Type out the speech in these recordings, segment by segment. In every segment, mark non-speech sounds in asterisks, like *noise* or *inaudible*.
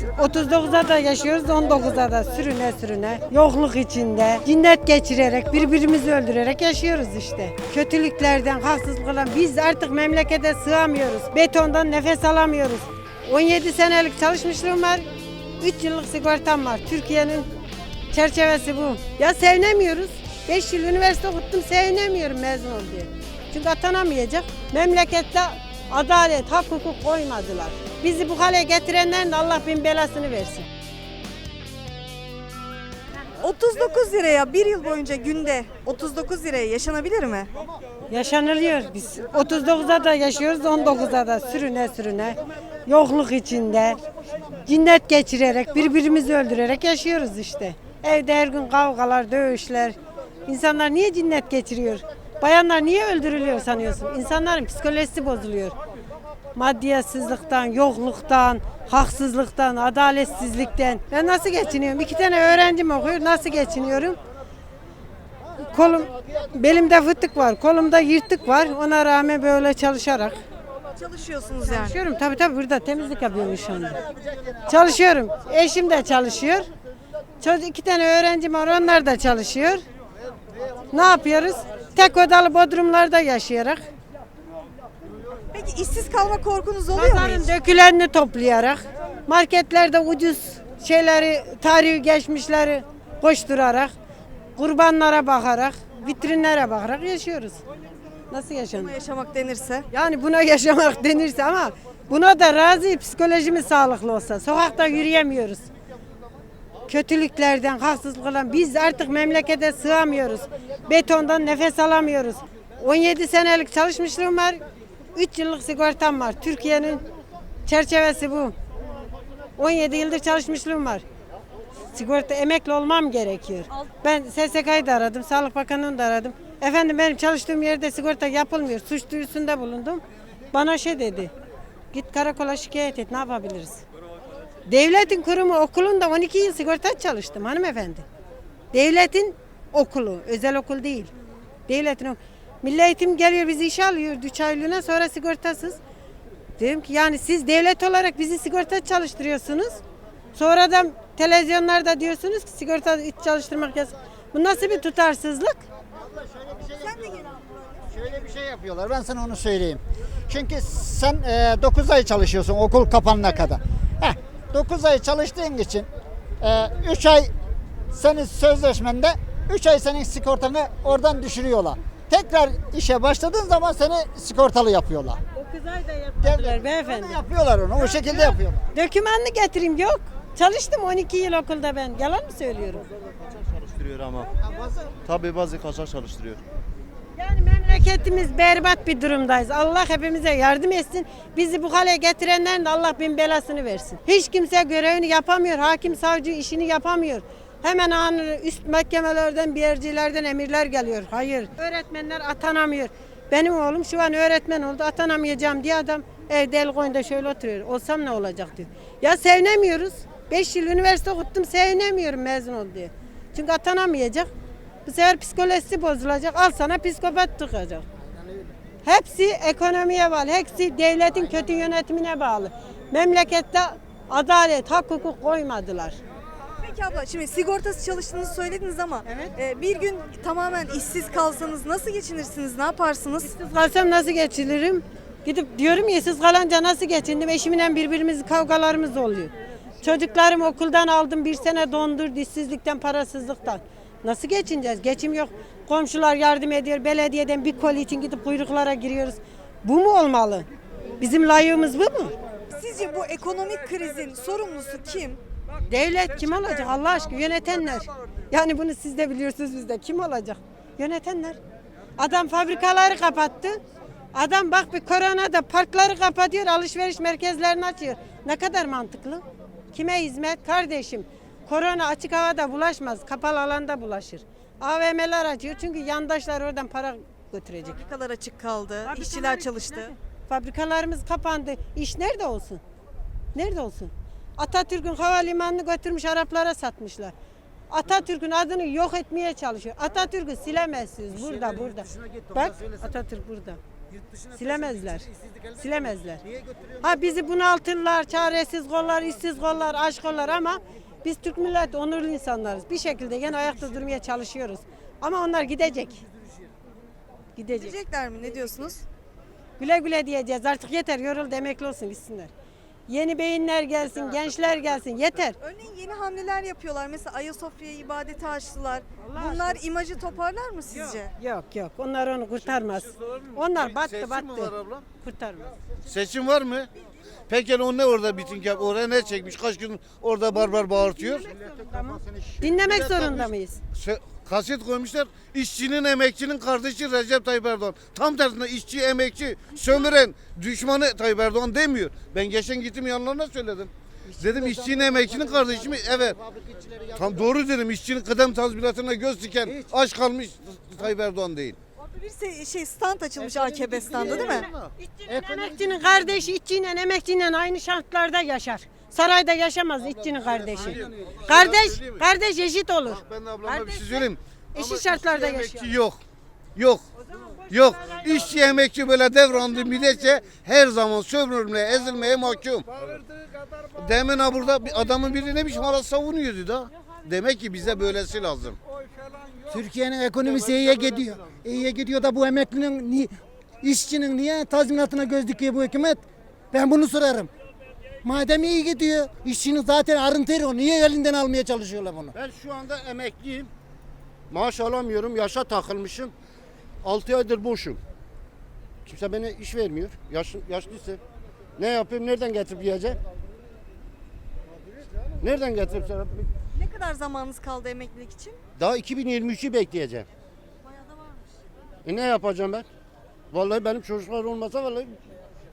39'a da yaşıyoruz, 19'a da sürüne sürüne, yokluk içinde, cinnet geçirerek, birbirimizi öldürerek yaşıyoruz işte. Kötülüklerden, haksızlıklardan biz artık memlekete sığamıyoruz. Betondan nefes alamıyoruz. 17 senelik çalışmışlığım var, 3 yıllık sigortam var. Türkiye'nin çerçevesi bu. Ya sevinemiyoruz. 5 yıl üniversite okuttum, sevinemiyorum mezun ol diye. Çünkü atanamayacak. Memlekette adalet, hak, hukuk koymadılar. Bizi bu hale getirenlerin de Allah bin belasını versin. 39 liraya bir yıl boyunca günde 39 liraya yaşanabilir mi? Yaşanılıyor biz. 39'a da yaşıyoruz, 19'a da sürüne sürüne. Yokluk içinde, cinnet geçirerek, birbirimizi öldürerek yaşıyoruz işte. Evde her gün kavgalar, dövüşler. İnsanlar niye cinnet geçiriyor? Bayanlar niye öldürülüyor sanıyorsun? İnsanların psikolojisi bozuluyor. Maddiyatsızlıktan, yokluktan, haksızlıktan, adaletsizlikten. Ben nasıl geçiniyorum? İki tane öğrencim okuyor. Nasıl geçiniyorum? Kolum, belimde fıtık var, kolumda yırtık var. Ona rağmen böyle çalışarak. Çalışıyorsunuz yani. Çalışıyorum tabii tabii burada temizlik yapıyorum şu anda. Çalışıyorum. Eşim de çalışıyor. Çocuk iki tane öğrencim var onlar da çalışıyor. Ne yapıyoruz? Tek odalı bodrumlarda yaşayarak. Peki işsiz kalma korkunuz oluyor mu Pazarın hiç? dökülerini toplayarak. Marketlerde ucuz şeyleri, tarihi geçmişleri koşturarak. Kurbanlara bakarak, vitrinlere bakarak yaşıyoruz. Nasıl yaşanır? Ama yaşamak denirse. Yani buna *laughs* yaşamak denirse ama buna da razı psikolojimiz sağlıklı olsa. Sokakta yürüyemiyoruz. Kötülüklerden, haksızlıklardan biz artık memlekete sığamıyoruz. Betondan nefes alamıyoruz. 17 senelik çalışmışlığım var. 3 yıllık sigortam var. Türkiye'nin çerçevesi bu. 17 yıldır çalışmışlığım var. Sigorta emekli olmam gerekiyor. Ben SSK'yı da aradım, Sağlık Bakanı'nı da aradım. Efendim benim çalıştığım yerde sigorta yapılmıyor. Suç duyurusunda bulundum. Bana şey dedi. Git karakola şikayet et ne yapabiliriz? Devletin kurumu okulunda 12 yıl sigorta çalıştım hanımefendi. Devletin okulu, özel okul değil. Devletin okulu. Milli eğitim geliyor bizi işe alıyor 3 aylığına sonra sigortasız. Dedim ki yani siz devlet olarak bizi sigorta çalıştırıyorsunuz. Sonradan televizyonlarda diyorsunuz ki sigorta çalıştırmak yasak. Bu nasıl bir tutarsızlık? Şöyle bir şey yapıyorlar. Ben sana onu söyleyeyim. Çünkü sen 9 ay çalışıyorsun okul kapanana kadar. Heh, 9 ay çalıştığın için 3 ay senin sözleşmende 3 ay senin sigortanı oradan düşürüyorlar. Tekrar işe başladığın zaman seni sigortalı yapıyorlar. O kızay da yaptılar beyefendi. Onu yapıyorlar onu. O şekilde yapıyorlar. Dökümanını getireyim yok. Çalıştım 12 yıl okulda ben. Yalan mı söylüyorum? çalıştırıyor ama. Tabii bazı kaçak çalıştırıyor. Yani memleketimiz berbat bir durumdayız. Allah hepimize yardım etsin. Bizi bu hale getirenlerin de Allah bin belasını versin. Hiç kimse görevini yapamıyor. Hakim savcı işini yapamıyor. Hemen anı üst mahkemelerden, bircilerden emirler geliyor. Hayır. Öğretmenler atanamıyor. Benim oğlum şu an öğretmen oldu. Atanamayacağım diye adam evde el koyunda şöyle oturuyor. Olsam ne olacak diyor. Ya sevinemiyoruz. 5 yıl üniversite okuttum sevinemiyorum mezun ol diye. Çünkü atanamayacak. Bu sefer psikolojisi bozulacak. Al sana psikopat tıkacak. Hepsi ekonomiye bağlı. Hepsi devletin kötü yönetimine bağlı. Memlekette adalet, hak, hukuk koymadılar. Peki abla şimdi sigortası çalıştığınızı söylediniz ama e, bir gün tamamen işsiz kalsanız nasıl geçinirsiniz? Ne yaparsınız? Siz kalsam nasıl geçinirim? Gidip diyorum ya siz kalınca nasıl geçindim? Eşimle birbirimiz kavgalarımız oluyor. Çocuklarım okuldan aldım bir sene dondur dişsizlikten parasızlıktan. Nasıl geçineceğiz? Geçim yok. Komşular yardım ediyor. Belediyeden bir koli için gidip kuyruklara giriyoruz. Bu mu olmalı? Bizim layığımız bu mu? Sizce bu ekonomik krizin sorumlusu kim? Devlet kim olacak Allah aşkına? Yönetenler. Yani bunu siz de biliyorsunuz biz de. Kim olacak? Yönetenler. Adam fabrikaları kapattı. Adam bak bir koronada parkları kapatıyor, alışveriş merkezlerini açıyor. Ne kadar mantıklı? Kime hizmet? Kardeşim. Korona açık havada bulaşmaz, kapalı alanda bulaşır. AVM'ler açıyor çünkü yandaşlar oradan para götürecek. Fabrikalar açık kaldı, Fabrikalar işçiler çalıştı. tabii. Fabrikalarımız kapandı. İş nerede olsun? Nerede olsun? Atatürk'ün havalimanını götürmüş Araplara satmışlar. Atatürk'ün adını yok etmeye çalışıyor. Atatürk'ü silemezsiniz burada burada. Bak Atatürk burada. Silemezler. Silemezler. Ha bizi bunaltırlar, çaresiz kollar, işsiz kollar, aç kollar ama biz Türk milleti onurlu insanlarız. Bir şekilde gene ayakta durmaya çalışıyoruz. Ama onlar gidecek. Gidecek. Gidecekler mi? Ne diyorsunuz? Güle güle diyeceğiz. Artık yeter. Yoruldu emekli olsun gitsinler. Yeni beyinler gelsin, gençler gelsin. Yeter. Örneğin yeni hamleler yapıyorlar. Mesela Ayasofya'ya ibadete açtılar. Bunlar imajı toparlar mı sizce? Yok yok. Onlar onu kurtarmaz. Onlar battı Seçim mi battı. var abla? Kurtarmaz. Seçim var mı? Peki o ne orada miting yap? Oraya ne çekmiş? Kaç gün orada barbar bağırtıyor? Dinlemek zorunda mıyız? Se- kaset koymuşlar. İşçinin, emekçinin kardeşi Recep Tayyip Erdoğan. Tam tersine işçi, emekçi, sömüren, düşmanı Tayyip Erdoğan demiyor. Ben geçen gittim yanlarına söyledim. Dedim işçinin, emekçinin kardeşi mi? Evet. Tam doğru dedim. İşçinin kıdem tazminatına göz diken aç kalmış Tayyip Erdoğan değil. Orada bir se- şey stand açılmış AKP standı değil mi? Emekçinin kardeşi işçiyle emekçiyle aynı şartlarda yaşar. Sarayda yaşamaz işçinin kardeşi. Kardeş, kardeş eşit olur. Bak ben de ablama bir Kardeş şey söyleyeyim. eşit Ama şartlarda işçi, yaşıyor. emekçi yok. Yok. Yok. İşçi emekçi böyle devrandı müddetçe her zaman sömürülmeye, ezilmeye mahkum. Demin ha burada bir adamın biri ne biçim hala savunuyordu da. Demek ki bize böylesi lazım. Türkiye'nin ekonomisi iyiye gidiyor. İyiye gidiyor da bu emeklinin, ni- işçinin niye tazminatına göz dikiyor bu hükümet? Ben bunu sorarım. Madem iyi gidiyor, işçinin zaten arıntı eriyor. Niye elinden almaya çalışıyorlar bunu? Ben şu anda emekliyim. Maaş alamıyorum. Yaşa takılmışım. 6 aydır boşum. Kimse bana iş vermiyor. Yaş, yaşlıysa. Ne yapayım? Nereden getirip yiyeceğim? Nereden getirip? Ne kadar zamanınız kaldı emeklilik için? Daha 2023'ü bekleyeceğim. Bayağı da varmış. E ne yapacağım ben? Vallahi benim çocuklar olmasa vallahi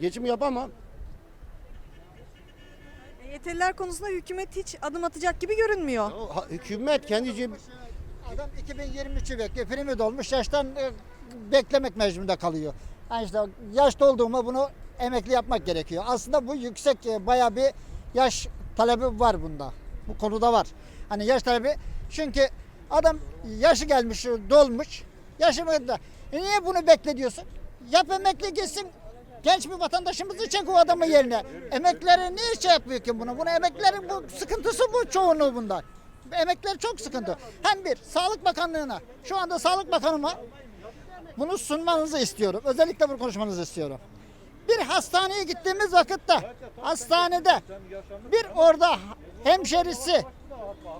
geçim yapamam. E, Yeterliler konusunda hükümet hiç adım atacak gibi görünmüyor. Ya ha- Hükümet kendi ceb- Adam 2023'ü bekliyor. Primi dolmuş. Yaştan e, beklemek mecburunda kalıyor. Yani işte yaş dolduğuma bunu emekli yapmak gerekiyor. Aslında bu yüksek e, bayağı bir yaş talebi var bunda. Bu konuda var. Hani yaş talebi çünkü adam yaşı gelmiş, dolmuş. Yaşı da. E niye bunu bekle diyorsun? Yap emekli gitsin. Genç bir vatandaşımızı çek o adamın yerine. Emeklileri niye şey yapıyor ki bunu? Bunu emeklilerin bu sıkıntısı bu çoğunluğu bundan. Emekliler çok sıkıntı. Hem bir Sağlık Bakanlığı'na, şu anda Sağlık Bakanıma bunu sunmanızı istiyorum. Özellikle bunu konuşmanızı istiyorum. Bir hastaneye gittiğimiz vakitte hastanede bir orada hemşerisi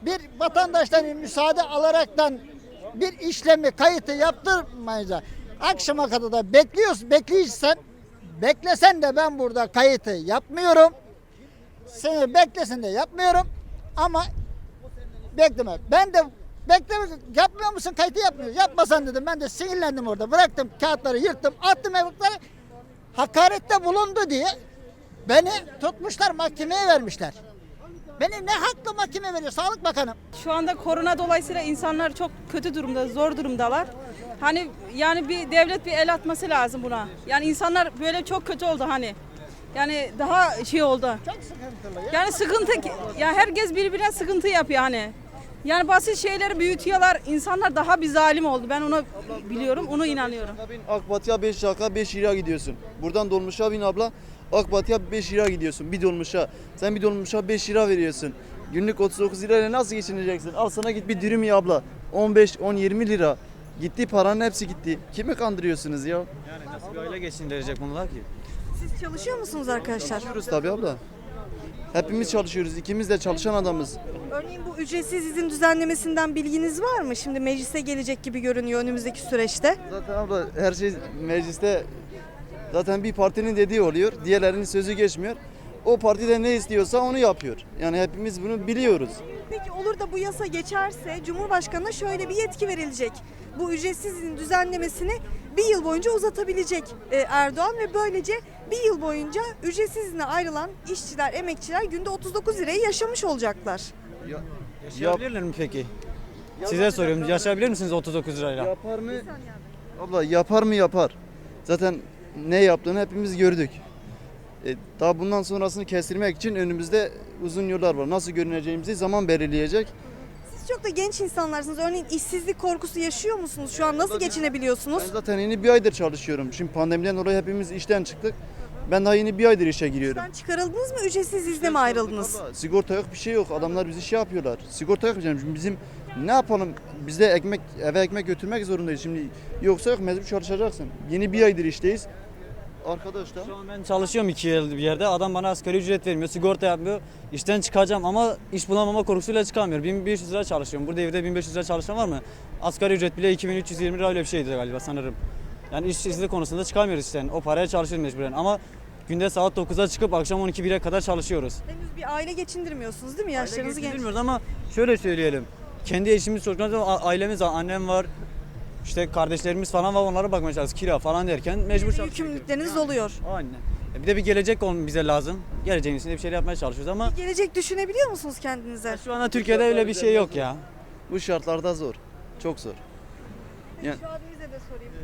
bir vatandaştan müsaade alaraktan bir işlemi kayıtı yaptırmayınca akşama kadar da bekliyorsun bekleyeceksen beklesen de ben burada kayıtı yapmıyorum. Seni beklesin de yapmıyorum ama bekleme. Ben de bekleme yapmıyor musun kayıtı yapmıyor. Yapmasan dedim ben de sinirlendim orada. Bıraktım kağıtları yırttım attım evrakları. Hakarette bulundu diye beni tutmuşlar mahkemeye vermişler. Beni ne hakla mahkemeye veriyor Sağlık Bakanı? Şu anda korona dolayısıyla insanlar çok kötü durumda, zor durumdalar. Hani yani bir devlet bir el atması lazım buna. Yani insanlar böyle çok kötü oldu hani. Yani daha şey oldu. Çok sıkıntılı ya. Yani sıkıntı, ya herkes birbirine sıkıntı yapıyor hani. Yani basit şeyleri büyütüyorlar. İnsanlar daha bir zalim oldu. Ben ona biliyorum, ona inanıyorum. Bin Akbatı'ya 5 dakika 5 lira gidiyorsun. Buradan dolmuşa bin abla. Akbatı'ya 5 lira gidiyorsun bir dolmuşa. Sen bir dolmuşa 5 lira veriyorsun. Günlük 39 lirayla nasıl geçineceksin? Al sana git bir dürüm ye abla. 15, 10, 20 lira. Gitti paranın hepsi gitti. Kimi kandırıyorsunuz ya? Yani nasıl bir aile geçindirecek bunlar ki? Siz çalışıyor musunuz arkadaşlar? Çalışıyoruz tabii abla. Hepimiz çalışıyoruz. İkimiz de çalışan adamız. Örneğin bu ücretsiz izin düzenlemesinden bilginiz var mı? Şimdi meclise gelecek gibi görünüyor önümüzdeki süreçte. Zaten abla her şey mecliste zaten bir partinin dediği oluyor. Diğerlerinin sözü geçmiyor. O parti de ne istiyorsa onu yapıyor. Yani hepimiz bunu biliyoruz. Peki olur da bu yasa geçerse Cumhurbaşkanı'na şöyle bir yetki verilecek. Bu ücretsiz izin düzenlemesini bir yıl boyunca uzatabilecek e, Erdoğan ve böylece bir yıl boyunca ücretsiz izne ayrılan işçiler, emekçiler günde 39 lirayı yaşamış olacaklar. Yaşayabilirler mi peki? Size soruyorum. Yaşayabilir misiniz 39 lirayla? Yapar mı? Abla yapar mı yapar. Zaten ne yaptığını hepimiz gördük. E, daha bundan sonrasını kestirmek için önümüzde uzun yollar var. Nasıl görüneceğimizi zaman belirleyecek. Siz çok da genç insanlarsınız. Örneğin işsizlik korkusu yaşıyor musunuz? Şu an nasıl geçinebiliyorsunuz? Ben zaten yeni bir aydır çalışıyorum. Şimdi pandemiden dolayı hepimiz işten çıktık. Ben daha yeni bir aydır işe giriyorum. Sen çıkarıldınız mı? Ücretsiz izne mi ayrıldınız? Abla, Sigorta yok bir şey yok. Adamlar bizi şey yapıyorlar. Sigorta yok diyeceğim. Şimdi bizim ne yapalım? Biz de ekmek eve ekmek götürmek zorundayız. Şimdi yoksa yok mecbur çalışacaksın. Yeni bir aydır işteyiz. Arkadaş da Şu an ben çalışıyorum iki yıl bir yerde. Adam bana asgari ücret vermiyor, sigorta yapmıyor. İşten çıkacağım ama iş bulamama korkusuyla çıkamıyorum. 1500 lira çalışıyorum. Burada evde 1500 lira çalışan var mı? Asgari ücret bile 2320 lira öyle bir şeydi galiba sanırım. Yani işsizlik konusunda çıkamıyoruz işten. O paraya çalışıyoruz mecburen ama günde saat 9'a çıkıp akşam 12-1'e kadar çalışıyoruz. Henüz bir aile geçindirmiyorsunuz değil mi? Yaşlarınız genç. Bilmiyoruz ama şöyle söyleyelim. Kendi eşimiz çocuklarımız var, ailemiz var, annem var. İşte kardeşlerimiz falan var onlara bakmaya çalışıyoruz. Kira falan derken mecbur çalışıyoruz. Yükümlülükleriniz oluyor. Aynen. E Bir de bir gelecek olm- bize lazım. Geleceğin içinde bir şeyler yapmaya çalışıyoruz ama Gelecek düşünebiliyor musunuz kendinize? şu anda Türkiye'de öyle bir şey yok ya. bu şartlarda zor. Çok zor. Yani- Şu abimize de sorayım.